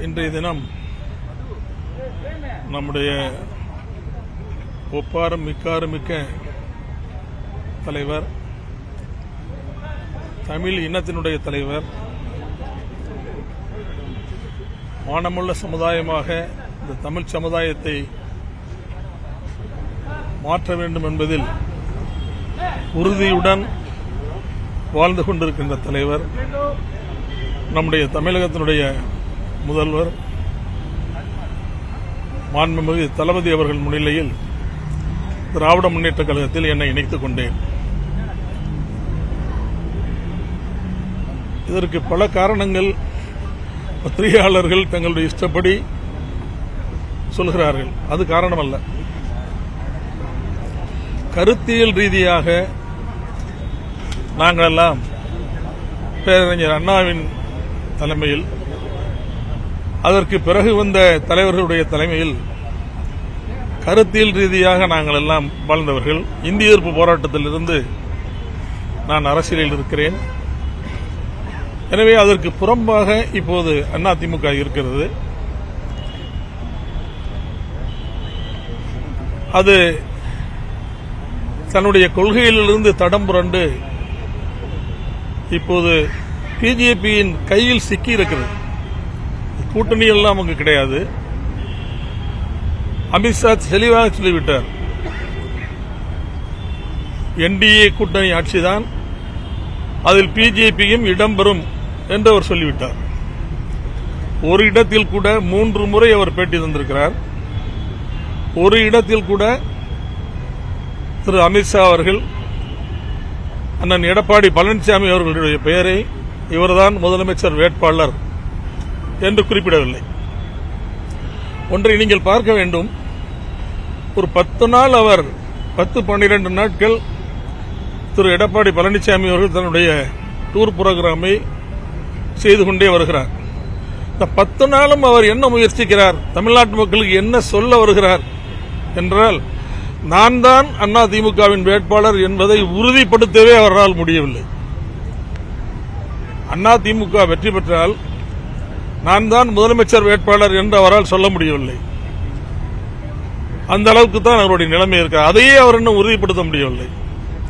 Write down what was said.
இன்றைய தினம் நம்முடைய ஒப்பாரும் மிக்காரும் மிக்க தலைவர் தமிழ் இனத்தினுடைய தலைவர் மானமுள்ள சமுதாயமாக இந்த தமிழ் சமுதாயத்தை மாற்ற வேண்டும் என்பதில் உறுதியுடன் வாழ்ந்து கொண்டிருக்கின்ற தலைவர் நம்முடைய தமிழகத்தினுடைய முதல்வர் மாண்புமிகு தளபதி அவர்கள் முன்னிலையில் திராவிட முன்னேற்ற கழகத்தில் என்னை இணைத்துக் கொண்டேன். இதற்கு பல காரணங்கள் பத்திரிகையாளர்கள் தங்களுடைய இஷ்டப்படி சொல்கிறார்கள். அது காரணம் அல்ல கருத்தியல் ரீதியாக நாங்களெல்லாம் பேரறிஞர் அண்ணாவின் தலைமையில் அதற்கு பிறகு வந்த தலைவர்களுடைய தலைமையில் கருத்தியல் ரீதியாக நாங்கள் எல்லாம் வாழ்ந்தவர்கள். இந்திய எதிர்ப்பு போராட்டத்திலிருந்து நான் அரசியலில் இருக்கிறேன். எனவே அதற்கு புறம்பாக இப்போது அதிமுக இருக்கிறது. அது தன்னுடைய கொள்கையிலிருந்து தடம் புரண்டு இப்போது பிஜேபியின் கையில் சிக்கி இருக்கிறது கூட்டணி எல்லாம் நமக்கு கிடையாது. அமித்ஷா தெளிவாக சொல்லிவிட்டார். என்டிஏ கூட்டணி ஆட்சிதான். அதில் பிஜேபியும் இடம்பெறும் என்று அவர் சொல்லிவிட்டார். ஒரு இடத்தில் கூட மூன்று முறை அவர் பேட்டி தந்திருக்கிறார். ஒரு இடத்தில் கூட திரு அமித்ஷா அவர்கள் அண்ணன் எடப்பாடி பழனிசாமி அவர்களுடைய பெயரை இவர்தான் முதலமைச்சர் வேட்பாளர் என்று குறிப்பிடவில்லை. ஒன்றை நீங்கள் பார்க்க வேண்டும். ஒரு பத்து நாள் அவர் பத்து பன்னிரண்டு நாட்கள் திரு எடப்பாடி பழனிசாமி அவர்கள் தன்னுடைய டூர் புரோகிராமை செய்து கொண்டே வருகிறார். இந்த பத்து நாளும் அவர் என்ன முயற்சிக்கிறார்? தமிழ்நாட்டு மக்களுக்கு என்ன சொல்ல வருகிறார்? என்றால் நான் தான் அண்ணா திமுகவின் வேட்பாளர் என்பதை உறுதிப்படுத்தவே அவரால் முடியவில்லை. அண்ணா திமுக வெற்றி பெற்றால் நான் தான் முதலமைச்சர் வேட்பாளர் என்று அவரால் சொல்ல முடியவில்லை. அந்த அளவுக்கு தான் அவருடைய நிலைமை இருக்கு அதையே அவர் இன்னும் உறுதிப்படுத்த முடியவில்லை.